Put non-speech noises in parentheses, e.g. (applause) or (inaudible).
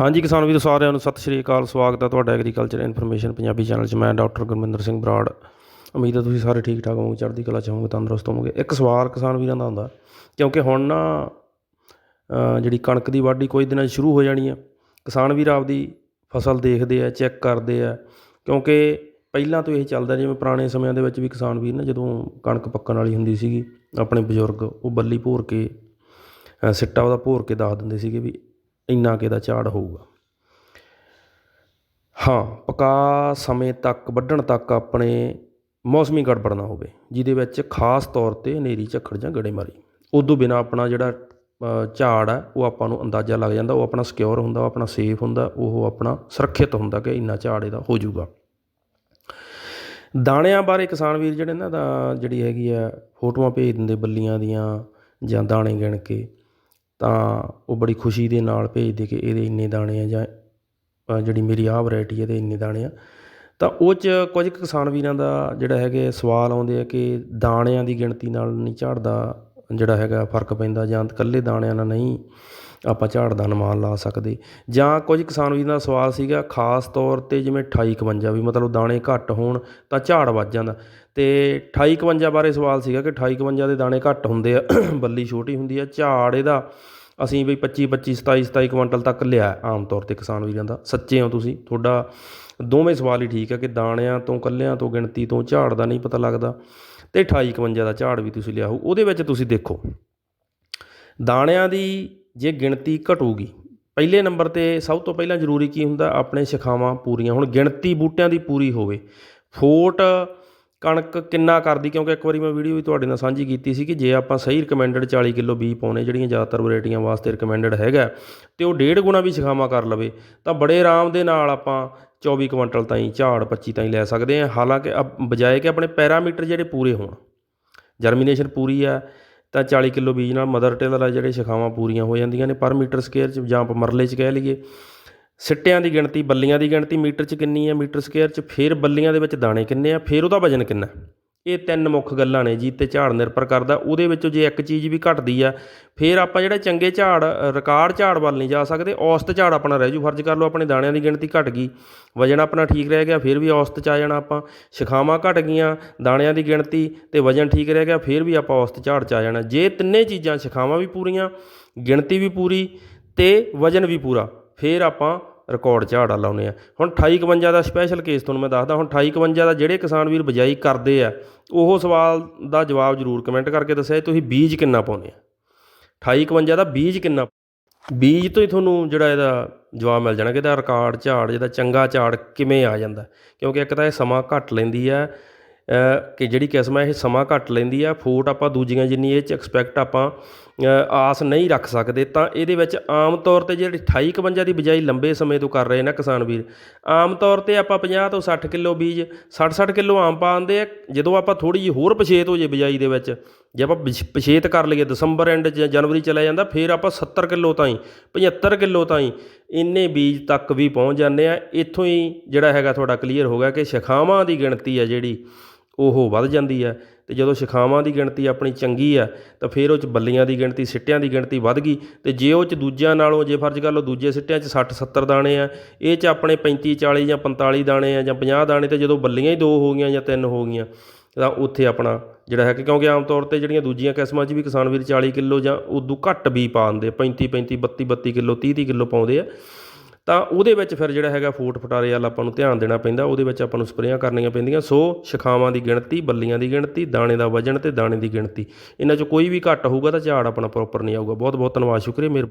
ਹਾਂਜੀ, ਕਿਸਾਨ ਵੀਰੋ, ਸਾਰਿਆਂ ਨੂੰ ਸਤਿ ਸ਼੍ਰੀ ਅਕਾਲ। ਸਵਾਗਤ ਹੈ ਤੁਹਾਡਾ ਐਗਰੀਕਲਚਰ ਇਨਫੋਰਮੇਸ਼ਨ ਪੰਜਾਬੀ ਚੈਨਲ 'ਚ। ਮੈਂ ਡਾਕਟਰ ਗੁਰਮਿੰਦਰ ਸਿੰਘ ਬਰਾੜ। ਉਮੀਦ ਹੈ ਤੁਸੀਂ ਸਾਰੇ ਠੀਕ ਠਾਕ ਹੋਵੋਗੇ, ਚੜ੍ਹਦੀ ਕਲਾ 'ਚ ਹੋਵੋਗੇ, ਤੰਦਰੁਸਤ ਹੋਵੋਗੇ। ਇੱਕ ਸਵਾਲ ਕਿਸਾਨ ਵੀਰਾਂ ਦਾ ਹੁੰਦਾ ਕਿਉਂਕਿ ਹੁਣ ਨਾ ਜਿਹੜੀ ਕਣਕ ਦੀ ਵਾਢੀ ਕੁਝ ਦਿਨਾਂ 'ਚ ਸ਼ੁਰੂ ਹੋ ਜਾਣੀ ਆ। ਕਿਸਾਨ ਵੀਰ ਆਪਦੀ ਫਸਲ ਦੇਖਦੇ ਆ, ਚੈੱਕ ਕਰਦੇ ਆ, ਕਿਉਂਕਿ ਪਹਿਲਾਂ ਤੋਂ ਇਹ ਚੱਲਦਾ, ਜਿਵੇਂ ਪੁਰਾਣੇ ਸਮਿਆਂ ਦੇ ਵਿੱਚ ਵੀ ਕਿਸਾਨ ਵੀਰ ਨਾ ਜਦੋਂ ਕਣਕ ਪੱਕਣ ਵਾਲੀ ਹੁੰਦੀ ਸੀਗੀ, ਆਪਣੇ ਬਜ਼ੁਰਗ ਉਹ ਬੱਲੀ ਭੋਰ ਕੇ ਸਿੱਟਾ ਉਹਦਾ ਭੋਰ ਕੇ ਦੱਸ ਦਿੰਦੇ ਸੀਗੇ ਵੀ ਇੰਨਾ ਕੁ ਇਹਦਾ ਝਾੜ ਹੋਊਗਾ। ਹਾਂ, ਪਕਾ ਸਮੇਂ ਤੱਕ, ਵੱਢਣ ਤੱਕ ਆਪਣੇ ਮੌਸਮੀ ਗੜਬੜ ਨਾ ਹੋਵੇ, ਜਿਹਦੇ ਵਿੱਚ ਖਾਸ ਤੌਰ ਤੇ ਹਨੇਰੀ, ਝੱਖੜ ਜਾਂ ਗੜੇਮਾਰੀ। ਉਦੋਂ ਬਿਨਾ ਆਪਣਾ ਜਿਹੜਾ ਝਾੜ ਹੈ ਉਹ ਆਪਾਂ ਨੂੰ ਅੰਦਾਜ਼ਾ ਲੱਗ ਜਾਂਦਾ, ਉਹ ਆਪਣਾ ਸਿਕਿਉਰ ਹੁੰਦਾ, ਉਹ ਆਪਣਾ ਸੇਫ ਹੁੰਦਾ, ਉਹ ਆਪਣਾ ਸੁਰੱਖਿਅਤ ਹੁੰਦਾ ਕਿ ਇੰਨਾ ਝਾੜ ਇਹਦਾ ਹੋ ਜਾਊਗਾ। ਦਾਣਿਆਂ ਬਾਰੇ ਕਿਸਾਨ ਵੀਰ ਜਿਹੜੇ ਨਾ ਦਾ ਜਿਹੜੀ ਹੈਗੀ ਆ, ਫੋਟੋਆਂ ਭੇਜ ਦਿੰਦੇ ਬੱਲੀਆਂ ਦੀਆਂ ਜਾਂ ਦਾਣੇ ਗਿਣ ਕੇ। ਤਾਂ ਉਹ ਬੜੀ ਖੁਸ਼ੀ ਦੇ ਨਾਲ ਭੇਜਦੇ ਕਿ ਇਹਦੇ ਇੰਨੇ ਦਾਣੇ ਆ ਜਾਂ ਜਿਹੜੀ ਮੇਰੀ ਆਹ ਵੈਰਾਈਟੀ ਇਹਦੇ ਇੰਨੇ ਦਾਣੇ ਆ। ਤਾਂ ਉਹ 'ਚ ਕੁਝ ਕੁ ਕਿਸਾਨ ਵੀਰਾਂ ਦਾ ਜਿਹੜਾ ਹੈਗੇ ਸਵਾਲ ਆਉਂਦੇ ਆ ਕਿ ਦਾਣਿਆਂ ਦੀ ਗਿਣਤੀ ਨਾਲ ਨਹੀਂ ਝਾੜ ਦਾ ਜਿਹੜਾ ਹੈਗਾ ਫ਼ਰਕ ਪੈਂਦਾ ਜਾਂ ਇਕੱਲੇ ਦਾਣਿਆਂ ਨਾਲ ਨਹੀਂ। ਆਪਾਂ ਝਾੜ ਦਾ ਅਨੁਮਾਨ ਲਾ ਸਕਦੇ। ਜਾਂ ਕੁਝ ਕਿਸਾਨ ਵੀਰਾਂ ਦਾ ਸਵਾਲ ਸੀਗਾ, ਖਾਸ ਤੌਰ ਤੇ ਜਿਵੇਂ 28 51 ਵੀ, ਮਤਲਬ ਦਾਣੇ ਘੱਟ ਹੋਣ ਤਾਂ ਝਾੜ ਵੱਧ ਜਾਂਦਾ। ਅਤੇ 28 51 ਬਾਰੇ ਸਵਾਲ ਸੀਗਾ ਕਿ 28 51 ਦੇ ਦਾਣੇ ਘੱਟ ਹੁੰਦੇ ਆ, (clears throat) ਬੱਲੀ ਛੋਟੀ ਹੁੰਦੀ ਆ। ਝਾੜ ਇਹਦਾ ਅਸੀਂ ਵੀ 25 25 27 27 ਕੁਇੰਟਲ ਤੱਕ ਲਿਆ ਆਮ ਤੌਰ ਤੇ ਕਿਸਾਨ ਵੀਰਾਂ ਦਾ। ਸੱਚੇ ਹੋ ਤੁਸੀਂ। ਤੁਹਾਡਾ ਦੋਵੇਂ ਸਵਾਲ ਹੀ ਠੀਕ ਹੈ ਕਿ ਦਾਣਿਆਂ ਤੋਂ, ਕੱਲਿਆਂ ਤੋਂ, ਗਿਣਤੀ ਤੋਂ ਝਾੜ ਦਾ ਨਹੀਂ ਪਤਾ ਲੱਗਦਾ। ਤੇ 28 51 ਦਾ ਝਾੜ ਵੀ ਤੁਸੀਂ ਲਿਆ ਹੋ ਉਹਦੇ ਵਿੱਚ ਤੁਸੀਂ ਦੇਖੋ। ਦਾਣਿਆਂ ਦੀ ਜੇ ਗਿਣਤੀ ਘਟੂਗੀ, ਪਹਿਲੇ ਨੰਬਰ ਤੇ ਸਭ ਤੋਂ ਪਹਿਲਾਂ ਜ਼ਰੂਰੀ ਕੀ ਹੁੰਦਾ? ਆਪਣੇ ਸ਼ਿਖਾਵਾਂ ਪੂਰੀਆਂ ਹੁਣ, ਗਿਣਤੀ ਬੂਟਿਆਂ ਦੀ ਪੂਰੀ ਹੋਵੇ। ਫੋਟ ਕਣਕ ਕਿੰਨਾ ਕਰਦੀ? ਕਿਉਂਕਿ ਇੱਕ ਵਾਰੀ ਮੈਂ ਵੀਡੀਓ ਵੀ ਤੁਹਾਡੇ ਨਾਲ ਸਾਂਝੀ ਕੀਤੀ ਸੀ ਕਿ ਜੇ ਆਪਾਂ ਸਹੀ ਰਿਕਮੈਂਡਡ 40 ਕਿਲੋ ਬੀਜ ਪਾਉਣੇ, ਜਿਹੜੀਆਂ ਜ਼ਿਆਦਾਤਰ ਵੈਰਾਈਟੀਆਂ ਵਾਸਤੇ ਰਿਕਮੈਂਡਡ ਹੈਗਾ, ਤੇ ਉਹ ਡੇਢ ਗੁਣਾ ਵੀ ਸ਼ਿਖਾਵਾਂ ਕਰ ਲਵੇ, ਤਾਂ ਬੜੇ ਆਰਾਮ ਦੇ ਨਾਲ ਆਪਾਂ 24 ਕੁਇੰਟਲ ਤਾਈਂ ਝਾੜ 25 ਤਾਈਂ ਲੈ ਸਕਦੇ ਹਾਂ। ਹਾਲਾਂਕਿ ਅਪ- ਬਜਾਏ ਕਿ ਆਪਣੇ ਪੈਰਾਮੀਟਰ ਜਿਹੜੇ ਪੂਰੇ ਹੋਣ ਜਰਮੀਨੇਸ਼ਨ ਪੂਰੀ ਆ ਤਾਂ 40 ਕਿਲੋ ਬੀਜ ਨਾਲ ਮਦਰ ਟੇਲਰ ਆ ਜਿਹੜੇ ਸ਼ਿਖਾਵਾਂ ਪੂਰੀਆਂ ਹੋ ਜਾਂਦੀਆਂ ਨੇ ਪਰ ਮੀਟਰ ਸਕੁਅਰ ਚ ਜਾਂ ਆਪਾਂ ਮਰਲੇ ਚ ਕਹਿ ਲਈਏ। ਸਿੱਟਿਆਂ ਦੀ ਗਿਣਤੀ, ਬੱਲੀਆਂ ਦੀ ਗਿਣਤੀ ਮੀਟਰ ਚ ਕਿੰਨੀ ਹੈ? ਮੀਟਰ ਸਕੁਅਰ ਚ ਫਿਰ ਬੱਲੀਆਂ ਦੇ ਵਿੱਚ ਦਾਣੇ ਕਿੰਨੇ ਆ? ਫਿਰ ਉਹਦਾ ਵਜਨ ਕਿੰਨਾ ਇਹ ਤਿੰਨ ਮੁੱਖ ਗੱਲਾਂ ਨੇ ਜੀ, ਤੇ ਝਾੜ ਨਿਰਭਰ ਕਰਦਾ। ਉਹਦੇ ਵਿੱਚੋਂ ਜੇ ਇੱਕ ਚੀਜ਼ ਵੀ ਘਟਦੀ ਆ, ਫਿਰ ਆਪਾਂ ਜਿਹੜਾ ਚੰਗੇ ਝਾੜ, ਰਿਕਾਰਡ ਝਾੜ ਵੱਲ ਨਹੀਂ ਜਾ ਸਕਦੇ, ਔਸਤ ਝਾੜ ਆਪਣਾ ਰਹਿ ਜੂ। ਫਰਜ਼ ਕਰ ਲਓ ਆਪਣੇ ਦਾਣਿਆਂ ਦੀ ਗਿਣਤੀ ਘਟ ਗਈ, ਵਜਨ ਆਪਣਾ ਠੀਕ ਰਹਿ ਗਿਆ, ਫਿਰ ਵੀ ਔਸਤ ਚ ਆ ਜਾਣਾ ਆਪਾਂ। ਸ਼ਿਖਾਵਾਂ ਘਟ ਗਈਆਂ, ਦਾਣਿਆਂ ਦੀ ਗਿਣਤੀ ਤੇ ਵਜਨ ਠੀਕ ਰਹਿ ਗਿਆ, ਫਿਰ ਵੀ ਆਪਾਂ ਔਸਤ ਝਾੜ ਚ ਆ ਜਾਣਾ। ਜੇ ਤਿੰਨੇ ਚੀਜ਼ਾਂ ਸ਼ਿਖਾਵਾਂ ਵੀ ਪੂਰੀਆਂ, ਗਿਣਤੀ ਵੀ ਪੂਰੀ ਤੇ ਵਜਨ ਵੀ ਪੂਰਾ, ਫਿਰ ਆਪਾਂ ਰਿਕਾਰਡ ਝਾੜਾ ਲਾਉਨੇ ਆ। ਹੁਣ 28 51 ਦਾ ਸਪੈਸ਼ਲ ਕੇਸ ਤੁਹਾਨੂੰ ਮੈਂ ਦੱਸਦਾ, ਹੁਣ 28 51 ਦਾ ਜਿਹੜੇ ਕਿਸਾਨ ਵੀਰ ਬਜਾਈ ਕਰਦੇ ਆ, ਉਹ ਸਵਾਲ ਦਾ ਜਵਾਬ ਜ਼ਰੂਰ ਕਮੈਂਟ ਕਰਕੇ ਦੱਸਿਆ ਤੁਸੀਂ ਬੀਜ ਕਿੰਨਾ ਪਾਉਂਦੇ ਆ? 28 51 ਦਾ ਬੀਜ ਕਿੰਨਾ? ਬੀਜ ਤੋਂ ਹੀ ਤੁਹਾਨੂੰ ਜਿਹੜਾ ਇਹਦਾ ਜਵਾਬ ਮਿਲ ਜਾਣਾ ਕਿ ਇਹਦਾ ਰਿਕਾਰਡ ਝਾੜ, ਜਿਹਦਾ ਚੰਗਾ ਝਾੜ ਕਿਵੇਂ ਆ ਜਾਂਦਾ। ਕਿਉਂਕਿ ਇੱਕ ਤਾਂ ਇਹ ਸਮਾਂ ਘੱਟ ਲੈਂਦੀ ਆ ਕਿ ਜਿਹੜੀ ਕਿਸਮ ਹੈ ਇਹ ਸਮਾਂ ਘੱਟ ਲੈਂਦੀ ਆ, ਫੂਟ ਆਪਾਂ ਦੂਜੀਆਂ ਜਿੰਨੀ ਇਹ ਚ ਐਕਸਪੈਕਟ ਆਪਾਂ ਆਸ ਨਹੀਂ ਰੱਖ ਸਕਦੇ, ਤਾਂ ਇਹਦੇ ਵਿੱਚ ਆਮ ਤੌਰ ਤੇ ਜਿਹੜੀ 28 51 ਦੀ ਬਜਾਈ ਲੰਬੇ ਸਮੇਂ ਤੋਂ ਕਰ ਰਹੇ ਨਾ ਕਿਸਾਨ ਵੀਰ। ਆਮ ਤੌਰ ਤੇ ਆਪਾਂ 50 ਤੋਂ 60 ਕਿਲੋ ਬੀਜ 60 60 ਕਿਲੋ ਆਮ ਪਾਉਂਦੇ ਆ, ਜਦੋਂ ਆਪਾਂ ਥੋੜੀ ਜਿਹੀ ਹੋਰ ਪਛੇਤ ਹੋ ਜੇ ਬਜਾਈ ਦੇ ਵਿੱਚ, ਜੇ ਆਪਾਂ ਪਿਛ- ਪਛੇਤ ਕਰ ਲਈਏ, ਦਸੰਬਰ ਐਂਡ ਜਾਂ ਜਨਵਰੀ ਚਲਾ ਜਾਂਦਾ, ਫਿਰ ਆਪਾਂ 70 ਕਿਲੋ ਤਾਈਂ 75 ਕਿਲੋ ਤਾਈਂ ਇੰਨੇ ਬੀਜ ਤੱਕ ਵੀ ਪਹੁੰਚ ਜਾਂਦੇ ਆ। ਇੱਥੋਂ ਹੀ ਜਿਹੜਾ ਹੈਗਾ ਤੁਹਾਡਾ ਕਲੀਅਰ ਹੋ ਗਿਆ ਕਿ ਸ਼ਿਖਾਵਾਂ ਦੀ ਗਿਣਤੀ ਆ ਜਿਹੜੀ ਉਹ ਵੱਧ ਜਾਂਦੀ ਹੈ ਅਤੇ ਜਦੋਂ ਸ਼ਿਖਾਵਾਂ ਦੀ ਗਿਣਤੀ ਆਪਣੀ ਚੰਗੀ ਆ ਤਾਂ ਫਿਰ ਉਹ ਚ ਬੱਲੀਆਂ ਦੀ ਗਿਣਤੀ, ਸਿੱਟਿਆਂ ਦੀ ਗਿਣਤੀ ਵੱਧ ਗਈ ਅਤੇ ਜੇ ਉਹ ਚ ਦੂਜਿਆਂ ਨਾਲੋਂ ਜੇ ਫਰਜ਼ ਕਰ ਲਓ ਦੂਜੇ ਸਿੱਟਿਆਂ ਚ 60 70 ਦਾਣੇ ਆ, ਇਹ ਚ ਆਪਣੇ 35 40 ਜਾਂ 45 ਦਾਣੇ ਆ ਜਾਂ 50 ਦਾਣੇ ਤੇ ਜਦੋਂ ਬੱਲੀਆਂ ਹੀ ਦੋ ਹੋ ਗਈਆਂ ਜਾਂ ਤਿੰਨ ਹੋ ਗਈਆਂ ਤਾਂ ਉੱਥੇ ਆਪਣਾ ਜਿਹੜਾ ਹੈ ਕਿ ਕਿਉਂਕਿ ਆਮ ਤੌਰ ਤੇ ਜਿਹੜੀਆਂ ਦੂਜੀਆਂ ਕਿਸਮਾਂ 'ਚ ਵੀ ਕਿਸਾਨ ਵੀਰ 40 ਕਿਲੋ ਜਾਂ ਉਦੋਂ ਘੱਟ ਵੀ ਪਾਉਂਦੇ 35 35 32 32 ਕਿਲੋ 30 30 ਕਿਲੋ ਪਾਉਂਦੇ ਆ। ਤਾਂ ਉਹਦੇ ਵਿੱਚ ਫਿਰ ਜਿਹੜਾ ਹੈਗਾ ਫੂਟ ਫਟਾਰੇ ਵਾਲਾ ਆਪਾਂ ਨੂੰ ਧਿਆਨ ਦੇਣਾ ਪੈਂਦਾ, ਉਹਦੇ ਵਿੱਚ ਆਪਾਂ ਨੂੰ ਸਪਰੇਆਂ ਕਰਨੀਆਂ ਪੈਂਦੀਆਂ। ਸੋ ਸ਼ਿਖਾਵਾਂ ਦੀ ਗਿਣਤੀ, ਬੱਲੀਆਂ ਦੀ ਗਿਣਤੀ, ਦਾਣੇ ਦਾ ਵਜਨ ਤੇ ਦਾਣੇ ਦੀ ਗਿਣਤੀ। ਇਹਨਾਂ 'ਚੋਂ ਕੋਈ ਵੀ ਘੱਟ ਹੋਊਗਾ ਤਾਂ ਝਾੜ ਆਪਣਾ ਪ੍ਰੋਪਰ ਨਹੀਂ ਆਊਗਾ। ਬਹੁਤ ਬਹੁਤ ਧੰਨਵਾਦ, ਸ਼ੁਕਰੀਆ ਮੇਰੇ